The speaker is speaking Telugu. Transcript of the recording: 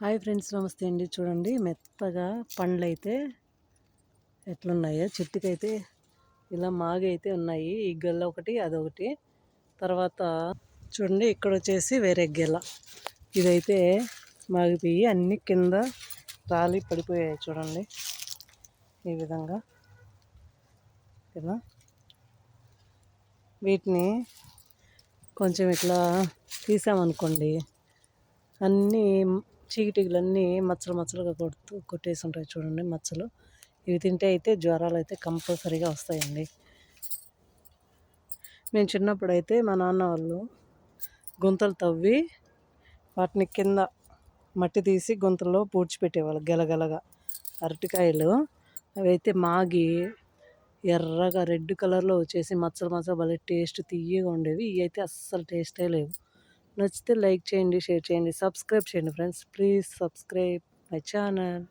హాయ్ ఫ్రెండ్స్ నమస్తే అండి. చూడండి మెత్తగా పండ్లు అయితే ఎట్లున్నాయో. చెట్టుకైతే ఇలా మాగైతే ఉన్నాయి. ఈ గెల ఒకటి అదొకటి. తర్వాత చూడండి ఇక్కడ వచ్చేసి వేరే గెల. ఇదైతే మాగిపోయి అన్ని కింద రాలి పడిపోయాయి చూడండి. ఈ విధంగా. కదా వీటిని కొంచెం ఇట్లా తీసామనుకోండి అన్నీ చీకటిగులన్నీ మచ్చలు మచ్చలుగా కొడుతూ కొట్టేసి ఉంటాయి చూడండి మచ్చలు. ఇవి తింటే అయితే జ్వరాలు అయితే కంపల్సరీగా వస్తాయండి. మేము చిన్నప్పుడు అయితే మా నాన్న వాళ్ళు గుంతలు తవ్వి వాటిని కింద మట్టి తీసి గుంతల్లో పూడ్చిపెట్టేవాళ్ళు గెలగలగా. అరటికాయలు అవి అయితే మాగి ఎర్రగా రెడ్ కలర్లో వచ్చేసి మచ్చలు మచ్చలు భలే టేస్ట్ తీయగా ఉండేవి. ఇవి అయితే అస్సలు టేస్టే లేవు. నచ్చితే లైక్ చేయండి షేర్ చేయండి సబ్స్క్రైబ్ చేయండి friends. Please subscribe my channel.